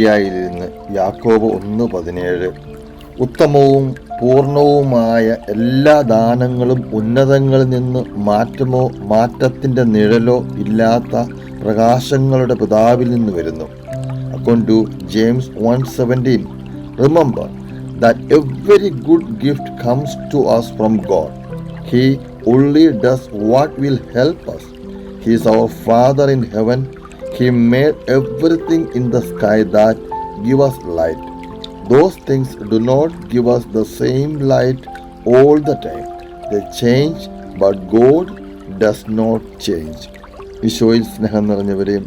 ജോലിയായിരുന്ന് യാക്കോബ് ഒന്ന് പതിനേഴ്. ഉത്തമവും പൂർണവുമായ എല്ലാ ദാനങ്ങളും ഉന്നതങ്ങളിൽ നിന്ന് മാറ്റമോ മാറ്റത്തിന്റെ നിഴലോ ഇല്ലാത്ത പ്രകാശങ്ങളുടെ പിതാവിൽ നിന്ന് വരുന്നു. Account to James one seventeen remember that every good gift comes to us from God he only does what will help us he's our father in heaven. He made everything in the sky that give us light. Those things do not give us the same light all the time. They change, but God does not change. ഈശോയിൽ സ്നേഹം നിറഞ്ഞവരെയും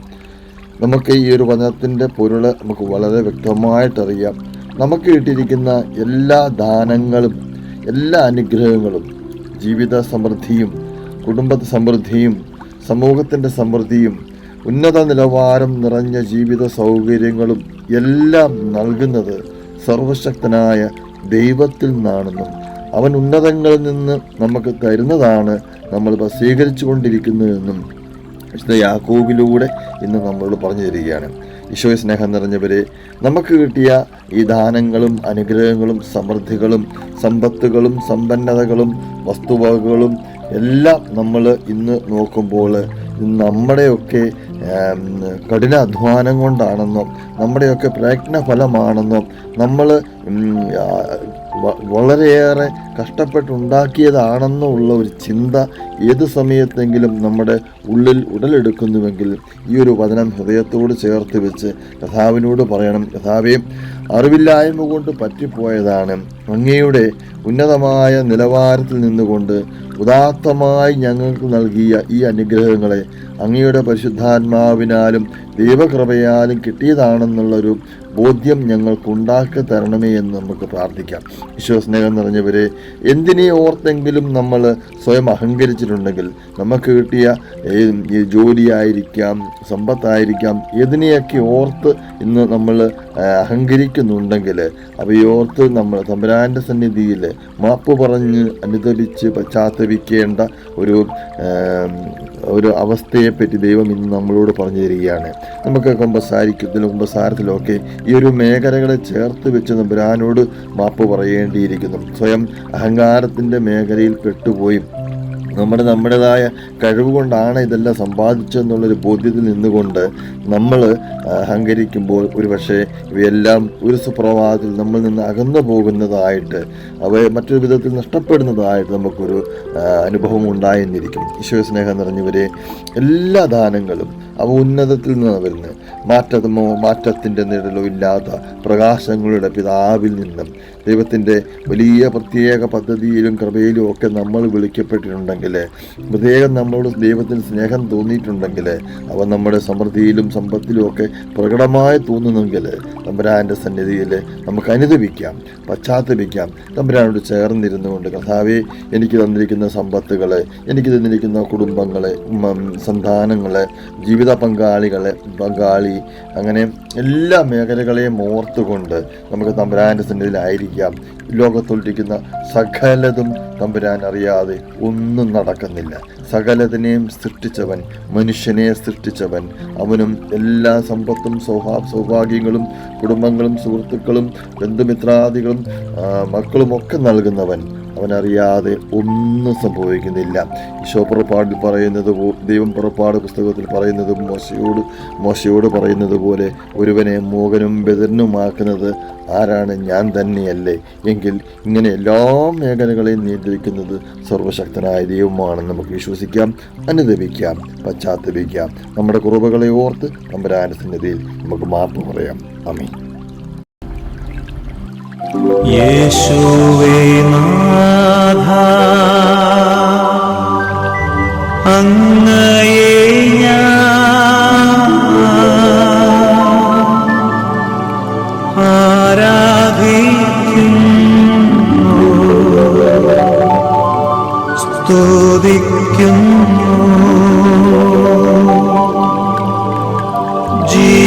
നമുക്ക് ഈ ഒരു വചനത്തിന്റെ പൊരുൾ നമുക്ക് വളരെ വ്യക്തമായിട്ടറിയാം നമുക്ക് കിട്ടിയിരിക്കുന്ന എല്ലാ ദാനങ്ങളും എല്ലാ അനുഗ്രഹങ്ങളും ജീവിത സമൃദ്ധിയും കുടുംബ സമൃദ്ധിയും സമൂഹത്തിന്റെ സമൃദ്ധിയും ഉന്നത നിലവാരം നിറഞ്ഞ ജീവിത സൗകര്യങ്ങളും എല്ലാം നൽകുന്നത് സർവശക്തനായ ദൈവത്തിൽ നിന്നാണെന്നും അവൻ ഉന്നതങ്ങളിൽ നിന്ന് നമുക്ക് തരുന്നതാണ് നമ്മൾ സ്വീകരിച്ചു കൊണ്ടിരിക്കുന്നതെന്നും വിശുദ്ധ യാക്കോബിലൂടെ ഇന്ന് നമ്മളോട് പറഞ്ഞു തരികയാണ്. ഈശോയെ സ്നേഹം നിറഞ്ഞവരെ നമുക്ക് കിട്ടിയ ഈ ദാനങ്ങളും അനുഗ്രഹങ്ങളും സമൃദ്ധികളും സമ്പത്തുകളും സമ്പന്നതകളും വസ്തുവകകളും എല്ലാം നമ്മൾ ഇന്ന് നോക്കുമ്പോൾ നമ്മുടെയൊക്കെ കഠിനാധ്വാനം കൊണ്ടാണെന്നും നമ്മുടെയൊക്കെ പ്രയത്ന ഫലമാണെന്നും നമ്മൾ വളരെയേറെ കഷ്ടപ്പെട്ടുണ്ടാക്കിയതാണെന്നോ ഉള്ള ഒരു ചിന്ത ഏത് സമയത്തെങ്കിലും നമ്മുടെ ഉള്ളിൽ ഉടലെടുക്കുന്നുവെങ്കിൽ ഈ ഒരു വചനം ഹൃദയത്തോട് ചേർത്ത് വെച്ച് കഥാവിനോട് പറയണം. കഥാവേ അറിവില്ലായ്മ കൊണ്ട് പറ്റിപ്പോയതാണ്. അങ്ങയുടെ ഉന്നതമായ നിലവാരത്തിൽ നിന്നുകൊണ്ട് ഉദാത്തമായി ഞങ്ങൾക്ക് നൽകിയ ഈ അനുഗ്രഹങ്ങളെ അങ്ങയുടെ പരിശുദ്ധാത്മാവിനാലും ദൈവകൃപയാലും കിട്ടിയതാണെന്നുള്ളൊരു ബോധ്യം ഞങ്ങൾക്ക് ഉണ്ടാക്കി തരണമേ എന്ന് നമുക്ക് പ്രാർത്ഥിക്കാം. വിശ്വസ്നേഹം നിറഞ്ഞവരെ എന്തിനെ ഓർത്തെങ്കിലും നമ്മൾ സ്വയം അഹങ്കരിച്ചിട്ടുണ്ടെങ്കിൽ നമുക്ക് കിട്ടിയ ജോലിയായിരിക്കാം സമ്പത്തായിരിക്കാം എതിനെയൊക്കെ ഓർത്ത് ഇന്ന് നമ്മൾ അഹങ്കരിക്കുന്നുണ്ടെങ്കിൽ അവയോർത്ത് നമ്മൾ തമ്പുരാന്റെ സന്നിധിയിൽ മാപ്പ് പറഞ്ഞ് അനുദപിച്ച് പശ്ചാത്തപിക്കേണ്ട ഒരു ഒരു അവസ്ഥയെപ്പറ്റി ദൈവം ഇന്ന് നമ്മളോട് പറഞ്ഞു തരികയാണ് നമുക്ക് കുമ്പസാരിക്കത്തിലും കുമ്പസാരത്തിലൊക്കെ ഈ ഒരു മേഖലകളെ ചേർത്ത് വെച്ച് തമ്പുരാനോട് മാപ്പ് പറയേണ്ടിയിരിക്കുന്നു. സ്വയം അഹങ്കാരത്തിന്റെ മേഖലയിൽ പെട്ടുപോയി. നമ്മുടെ നമ്മുടേതായ കഴിവ് കൊണ്ടാണ് ഇതെല്ലാം സമ്പാദിച്ചതെന്നുള്ളൊരു ബോധ്യത്തിൽ നിന്നുകൊണ്ട് നമ്മൾ അഹങ്കരിക്കുമ്പോൾ ഒരു പക്ഷേ ഇവയെല്ലാം ഒരു സുപ്രഭാതത്തിൽ നമ്മൾ നിന്ന് അകന്നു പോകുന്നതായിട്ട് അവയെ മറ്റൊരു വിധത്തിൽ നഷ്ടപ്പെടുന്നതായിട്ട് നമുക്കൊരു അനുഭവം ഉണ്ടായെന്നിരിക്കും. ഈശോ സ്നേഹം നിറഞ്ഞവരെ എല്ലാ ദാനങ്ങളും അവ ഉന്നതത്തിൽ നിന്ന് വരുന്നത്. മാറ്റമോ മാറ്റത്തിന്റെ നിഴലോ ഇല്ലാത്ത പ്രകാശങ്ങളുടെ പിതാവിൽ നിന്നും ദൈവത്തിന്റെ വലിയ പ്രത്യേക പദ്ധതിയിലും കൃപയിലും ഒക്കെ നമ്മൾ വിളിക്കപ്പെട്ടിട്ടുണ്ടെങ്കിൽ പ്രത്യേകം നമ്മളോട് ദൈവത്തിന് സ്നേഹം തോന്നിയിട്ടുണ്ടെങ്കിൽ അവ നമ്മുടെ സമൃദ്ധിയിലും സമ്പത്തിലും ഒക്കെ പ്രകടമായി തോന്നുന്നെങ്കിൽ തമ്പുരാന്റെ സന്നിധിയിൽ നമുക്ക് അനുദപിക്കാം പശ്ചാത്തപിക്കാം. തമ്പുരാനോട് ചേർന്നിരുന്നുകൊണ്ട് കഥാവെ എനിക്ക് തന്നിരിക്കുന്ന സമ്പത്തുകളെ എനിക്ക് തന്നിരിക്കുന്ന കുടുംബങ്ങളെ സന്താനങ്ങളെ ജീവിത പങ്കാളികളെ പങ്കാളി അങ്ങനെ എല്ലാ മേഖലകളെയും ഓർത്തുകൊണ്ട് നമുക്ക് തമ്പുരാന്റെ സന്നിധിയിലായിരിക്കാം. ലോകത്തൊട്ടിരിക്കുന്ന സകലതും തമ്പുരാൻ അറിയാതെ ഒന്നും നടക്കുന്നില്ല. സകലതിനെയും സൃഷ്ടിച്ചവൻ മനുഷ്യനെ സൃഷ്ടിച്ചവൻ അവനും എല്ലാ സമ്പത്തും സൗഹാ സൗഭാഗ്യങ്ങളും കുടുംബങ്ങളും സുഹൃത്തുക്കളും ബന്ധുമിത്രാദികളും മക്കളുമൊക്കെ നൽകുന്നവൻ. അവനറിയാതെ ഒന്നും സംഭവിക്കുന്നില്ല. ഈശോ പുറപ്പാടിൽ പറയുന്നത് ദൈവം പുറപ്പാട് പുസ്തകത്തിൽ പറയുന്നത് മോശയോട് മോശയോട് പറയുന്നത് പോലെ ഒരുവനെ മൂകനും ബദറിനുമാക്കുന്നത് ആരാണ്? ഞാൻ തന്നെയല്ലേ. എങ്കിൽ ഇങ്ങനെ എല്ലാ മേഖലകളെയും നിയന്ത്രിക്കുന്നത് സർവശക്തനായ ദൈവമാണെന്ന് നമുക്ക് വിശ്വസിക്കാം അനുദപിക്കാം പശ്ചാത്തപിക്കാം. നമ്മുടെ കുറവുകളെ ഓർത്ത് നമ്മുടെ സന്നിധിയിൽ നമുക്ക് മാപ്പ് പറയാം. അമീ യേശുവേ ആരാധിക്കുന്നു. സ്തുതിക്കുന്നു. ജീ